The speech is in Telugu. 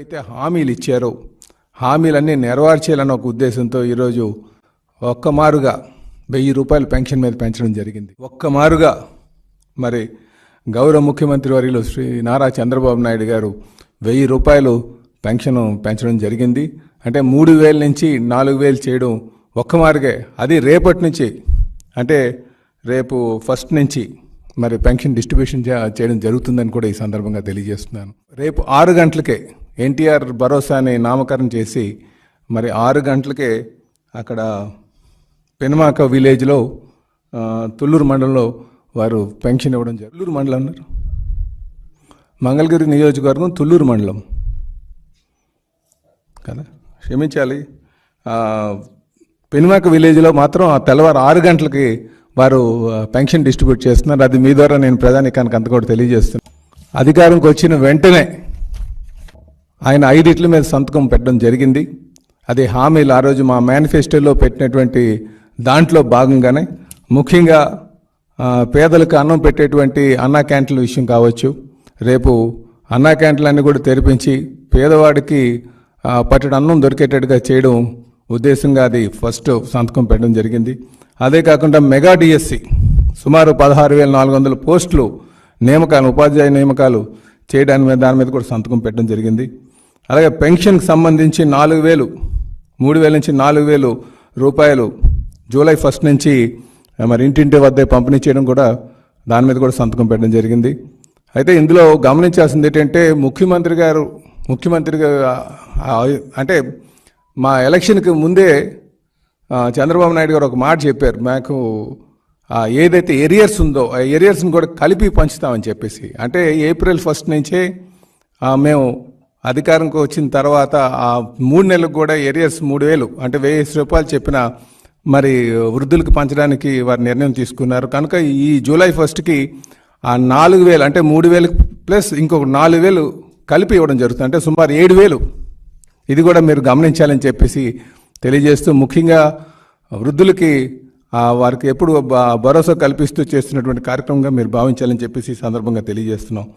అయితే హామీలు ఇచ్చారో హామీలన్నీ నెరవేర్చేయాలని ఒక ఉద్దేశంతో ఈరోజు ఒక్క మారుగా వెయ్యి రూపాయలు పెన్షన్ మీద పెంచడం జరిగింది. ఒక్క మారుగా మరి గౌరవ ముఖ్యమంత్రి వర్యులు శ్రీ నారా చంద్రబాబు నాయుడు గారు వెయ్యి రూపాయలు పెన్షన్ పెంచడం జరిగింది. అంటే మూడు వేల నుంచి నాలుగు వేలు చేయడం ఒక్క మారుగే. అది రేపటి నుంచి అంటే రేపు ఫస్ట్ నుంచి మరి పెన్షన్ డిస్ట్రిబ్యూషన్ చేయడం జరుగుతుందని కూడా ఈ సందర్భంగా తెలియజేస్తున్నాను. రేపు ఆరు గంటలకే ఎన్టీఆర్ భరోసాని నామకరణం చేసి మరి ఆరు గంటలకే అక్కడ పెనుమాక విలేజ్లో తుళ్ళూరు మండలంలో వారు పెన్షన్ ఇవ్వడం జరిగింది. తుళ్ళూరు మండలం అన్నారు. మంగళగిరి నియోజకవర్గం తుళ్ళూరు మండలం. కదా? క్షమించాలి. పెనుమాక విలేజ్లో మాత్రం ఆ తెల్లవారు ఆరు గంటలకి వారు పెన్షన్ డిస్ట్రిబ్యూట్ చేస్తున్నారు. అది మీ ద్వారా నేను ప్రధానికానికి అంత కూడా తెలియజేస్తున్నాను అధికారంకి వచ్చిన వెంటనే ఆయన ఐదిట్ల మీద సంతకం పెట్టడం జరిగింది. అది హామీలు ఆ రోజు మా మేనిఫెస్టోలో పెట్టినటువంటి దాంట్లో భాగంగానే ముఖ్యంగా పేదలకు అన్నం పెట్టేటువంటి అన్నా క్యాంటీన్ల విషయం కావచ్చు రేపు అన్నా క్యాంటీన్లన్నీ కూడా తెరిపించి పేదవాడికి ఆ, అన్నం దొరికేటట్టుగా చేయడం ఉద్దేశంగా అది ఫస్ట్ సంతకం పెట్టడం జరిగింది. అదే కాకుండా మెగా డిఎస్సి సుమారు పదహారు వేల నాలుగు వందల పోస్టులు నియామకాలు ఉపాధ్యాయ నియామకాలు చేయడానికి మీద దాని మీద కూడా సంతకం పెట్టడం జరిగింది. అలాగే పెన్షన్కి సంబంధించి నాలుగు వేలు మూడు వేల నుంచి నాలుగు వేలు రూపాయలు జూలై ఫస్ట్ నుంచి మరి ఇంటింటి వద్దే పంపిణీ చేయడం కూడా దాని మీద కూడా సంతకం పెట్టడం జరిగింది. అయితే ఇందులో గమనించాల్సింది ఏంటంటే ముఖ్యమంత్రి గారు ముఖ్యమంత్రి అంటే మా ఎలక్షన్కి ముందే చంద్రబాబు నాయుడు గారు ఒక మాట చెప్పారు. మాకు ఏదైతే ఏరియర్స్ ఉందో ఆ ఏరియర్స్ని కూడా కలిపి పంచుతామని చెప్పేసి. అంటే ఏప్రిల్ ఫస్ట్ నుంచే మేము అధికారంకి వచ్చిన తర్వాత ఆ మూడు నెలలకు కూడా ఏరియర్స్ మూడు వేలు అంటే వెయ్యి రూపాయలు చెప్పిన మరి వృద్ధులకు పంచడానికి వారు నిర్ణయం తీసుకున్నారు. కనుక ఈ జూలై ఫస్ట్కి ఆ నాలుగు వేలు అంటే మూడు వేలు ప్లస్ ఇంకొక నాలుగు వేలు కలిపి ఇవ్వడం జరుగుతుంది. అంటే సుమారు ఏడు వేలు. ఇది కూడా మీరు గమనించాలని చెప్పేసి తెలియజేస్తూ ముఖ్యంగా వృద్ధులకి వారికి ఎప్పుడు భరోసా కల్పిస్తూ చేస్తున్నటువంటి కార్యక్రమంగా మీరు భావించాలని చెప్పేసి ఈ సందర్భంగా తెలియజేస్తున్నాం.